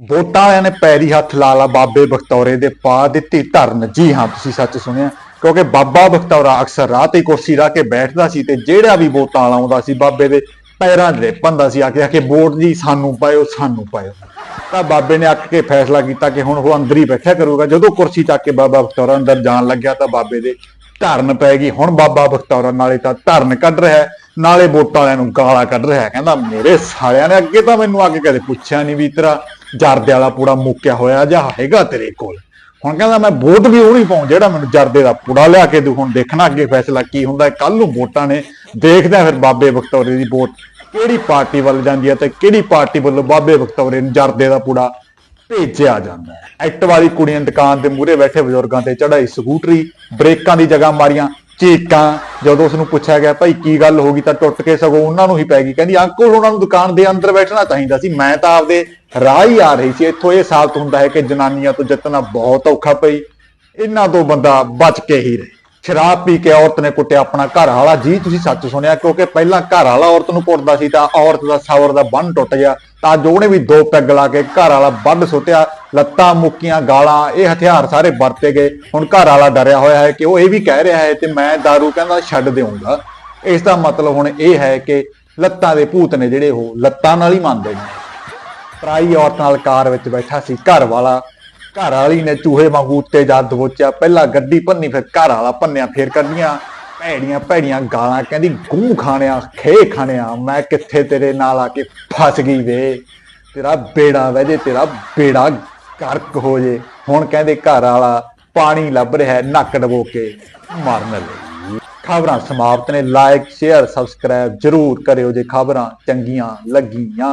ਵੋਟਾਂ ਵਾਲਿਆਂ ਨੇ ਪੈਰੀ ਹੱਥ ਲਾ ਲਾ ਬਾਬੇ ਬਖਤੌਰੇ ਦੇ ਪਾ ਦਿੱਤੀ ਧਰਨ। ਜੀ ਹਾਂ, ਤੁਸੀਂ ਸੱਚ ਸੁਣਿਆ। ਕਿਉਂਕਿ ਬਾਬਾ ਬਖਤੌਰਾ ਅਕਸਰ ਰਾਹ ਤੇ ਕੁਰਸੀ ਲਾ ਕੇ ਬੈਠਦਾ ਸੀ ਤੇ ਜਿਹੜਾ ਵੀ ਵੋਟਾਂ ਵਾਲਾ ਆਉਂਦਾ ਸੀ ਬਾਬੇ ਦੇ ਪੈਰਾਂ ਦੇ ਪੰਦਾ ਸੀ, ਆ ਕੇ ਆ ਕੇ ਵੋਟ ਜੀ ਸਾਨੂੰ ਪਾਇਓ ਸਾਨੂੰ ਪਾਇਓ। ਤਾਂ ਬਾਬੇ ਨੇ ਅੱਕ ਕੇ ਫੈਸਲਾ ਕੀਤਾ ਕਿ ਹੁਣ ਉਹ ਅੰਦਰ ਹੀ ਬੈਠਿਆ ਕਰੂਗਾ। ਜਦੋਂ ਕੁਰਸੀ ਚੱਕ ਕੇ ਬਾਬਾ ਬਖਤੌਰਾ ਅੰਦਰ ਜਾਣ ਲੱਗਿਆ ਤਾਂ ਬਾਬੇ ਦੇ ਧਰਨ ਪੈ ਗਈ। ਹੁਣ ਬਾਬਾ ਬਖਤੌਰਾ ਨਾਲੇ ਤਾਂ ਧਰਨ ਕੱਢ ਰਿਹਾ ਨਾਲੇ ਵੋਟਾਂ ਵਾਲਿਆਂ ਨੂੰ ਗਾਲਾਂ ਕੱਢ ਰਿਹਾ ਕਹਿੰਦਾ, ਮੇਰੇ ਸਾਲਿਆਂ ਨੇ ਅੱਗੇ ਤਾਂ ਮੈਨੂੰ ਆ ਕੇ ਕਦੇ ਪੁੱਛਿਆ ਨਹੀਂ ਵੀ ਤੇਰਾ ਜਰਦੇ ਵਾਲਾ ਪੂੜਾ ਮੁੱਕਿਆ ਹੋਇਆ ਜਾਂ ਹੈਗਾ ਤੇਰੇ ਕੋਲ? ਹੁਣ ਕਹਿੰਦਾ ਮੈਂ ਵੋਟ ਵੀ ਉਹ ਨਹੀਂ ਪਾਉਂ, ਜਿਹੜਾ ਮੈਨੂੰ ਜਰਦੇ ਦਾ ਪੂੜਾ ਲਿਆ ਕੇ ਦੂ, ਹੁਣ ਦੇਖਣਾ ਅੱਗੇ ਫੈਸਲਾ ਕੀ ਹੁੰਦਾ ਕੱਲ ਨੂੰ ਵੋਟਾਂ ਨੇ, ਦੇਖਦੇ ਆ ਫਿਰ ਬਾਬੇ ਬਖਤੌਰੇ ਦੀ ਵੋਟ ਕਿਹੜੀ ਪਾਰਟੀ ਵੱਲ ਜਾਂਦੀ ਹੈ ਤੇ ਕਿਹੜੀ ਪਾਰਟੀ ਵੱਲੋਂ ਬਾਬੇ ਬਖਤੌਰੇ ਨੂੰ ਜਰਦੇ ਦਾ ਪੂੜਾ ਭੇਜਿਆ ਜਾਂਦਾ ਹੈ। ਐਕਟ ਵਾਲੀ ਕੁੜੀਆਂ ਦੁਕਾਨ ਦੇ ਮੂਹਰੇ ਬੈਠੇ ਬਜ਼ੁਰਗਾਂ ਤੇ ਚੜਾਈ ਸਕੂਟਰੀ, ਬ੍ਰੇਕਾਂ ਦੀ ਜਗ੍ਹਾ ਮਾਰੀਆਂ ਚੀਕਾਂ ਜਦੋਂ ਉਸ ਨੂੰ ਪੁੱਛਿਆ ਗਿਆ, ਭਾਈ, ਕੀ ਗੱਲ ਹੋ ਗਈ? ਤਾਂ ਟੁੱਟ ਕੇ ਸਗੋਂ ਉਹਨਾਂ ਨੂੰ ਹੀ ਪੈ ਗਈ। ਕਹਿੰਦੀ, ਅੰਕਲ, ਉਹਨਾਂ ਨੂੰ ਦੁਕਾਨ ਦੇ ਅੰਦਰ ਬੈਠਣਾ ਚਾਹੀਦਾ ਸੀ। ਮੈਂ ਤਾਂ ਆਪਦੇ ਰਾਹ ਹੀ ਆ ਰਹੀ ਸੀ। ਇੱਥੋਂ ਇਹ ਸਾਬਤ ਹੁੰਦਾ ਹੈ ਕਿ ਜਨਾਨੀਆਂ ਤੋਂ ਜਿੱਤਣਾ ਬਹੁਤ ਔਖਾ ਪਈ। ਇਹਨਾਂ ਤੋਂ ਬੰਦਾ ਬਚ ਕੇ ਹੀ ਰਹੇ। ਸ਼ਰਾਬ ਪੀ ਕੇ ਔਰਤ ਨੇ ਕੁੱਟਿਆ ਆਪਣਾ ਘਰ ਵਾਲਾ। ਜੀ, ਤੁਸੀਂ ਸੱਚ ਸੁਣਿਆ, ਕਿਉਂਕਿ ਪਹਿਲਾਂ ਘਰ ਵਾਲਾ ਔਰਤ ਨੂੰ ਕੁੱਟਦਾ ਸੀ ਤਾਂ ਔਰਤ ਦਾ ਸਵਰ ਦਾ ਬੰਨ ਟੁੱਟ ਗਿਆ। ਤਾਂ ਜੋ ਉਹਨੇ ਵੀ ਦੋ ਪੈਗ ਲਾ ਕੇ ਘਰ ਵਾਲਾ ਵੱਢ ਸੁੱਟਿਆ, ਲੱਤਾਂ ਮੁੱਕੀਆਂ, ਗਾਲਾਂ, ਇਹ ਹਥਿਆਰ ਸਾਰੇ ਵਰਤੇ ਗਏ। ਹੁਣ ਘਰ ਵਾਲਾ ਡਰਿਆ ਹੋਇਆ ਹੈ ਕਿ ਉਹ ਇਹ ਵੀ ਕਹਿ ਰਿਹਾ ਹੈ ਤੇ ਮੈਂ दारू ਕਹਿੰਦਾ ਛੱਡ ਦੇਵਾਂਗਾ ਇਸ ਦਾ ਮਤਲਬ ਹੁਣ ਇਹ ਹੈ ਕਿ ਲੱਤਾਂ ਦੇ ਭੂਤ ਨੇ ਜਿਹੜੇ ਉਹ ਲੱਤਾਂ ਨਾਲ ਹੀ ਮੰਨਦੇ ਨੇ। ਪਰਾਈ ਔਰਤ ਨਾਲ ਕਾਰ ਵਿੱਚ ਬੈਠਾ ਸੀ, ਘਰ ਵਾਲਾ। ਘਰ ਵਾਲੀ ਨੇ ਚੂਹੇ ਵਾਂਗੂ ਉੱਤੇ ਜਾ ਦਬੋਚਿਆ, ਪਹਿਲਾਂ ਗੱਡੀ ਭੰਨੀ, ਫਿਰ ਘਰ ਵਾਲਾ ਭੰਨਿਆ, ਫਿਰ ਕੱਢੀਆਂ। ਭੈੜੀਆਂ ਭੈੜੀਆਂ ਗਾਲਾਂ ਕਹਿੰਦੀ, ਗੂੰ ਖਾਣਿਆ ਖੇ ਖਾਣਿਆ, ਮੈਂ ਕਿੱਥੇ ਤੇਰੇ ਨਾਲ ਆ ਕੇ ਫਸ ਗਈ ਵੇ? ਤੇਰਾ ਬੇੜਾ ਵਹਿ ਜੇ, ਤੇਰਾ ਬੇੜਾ ਕਰਕ ਹੋ ਜੇ। ਹੁਣ ਕਹਿੰਦੇ ਘਰ ਵਾਲਾ ਪਾਣੀ ਲੱਭ ਰਿਹਾ ਨੱਕ ਡਬੋ ਕੇ, ਮਰਨ ਲਈ ਖਬਰਾਂ ਸਮਾਪਤ ਨੇ ਲਾਈਕ ਸ਼ੇਅਰ, ਸਬਸਕ੍ਰਾਈਬ ਜਰੂਰ ਕਰਿਓ ਜੇ ਖਬਰਾਂ ਚੰਗੀਆਂ ਲੱਗੀਆਂ।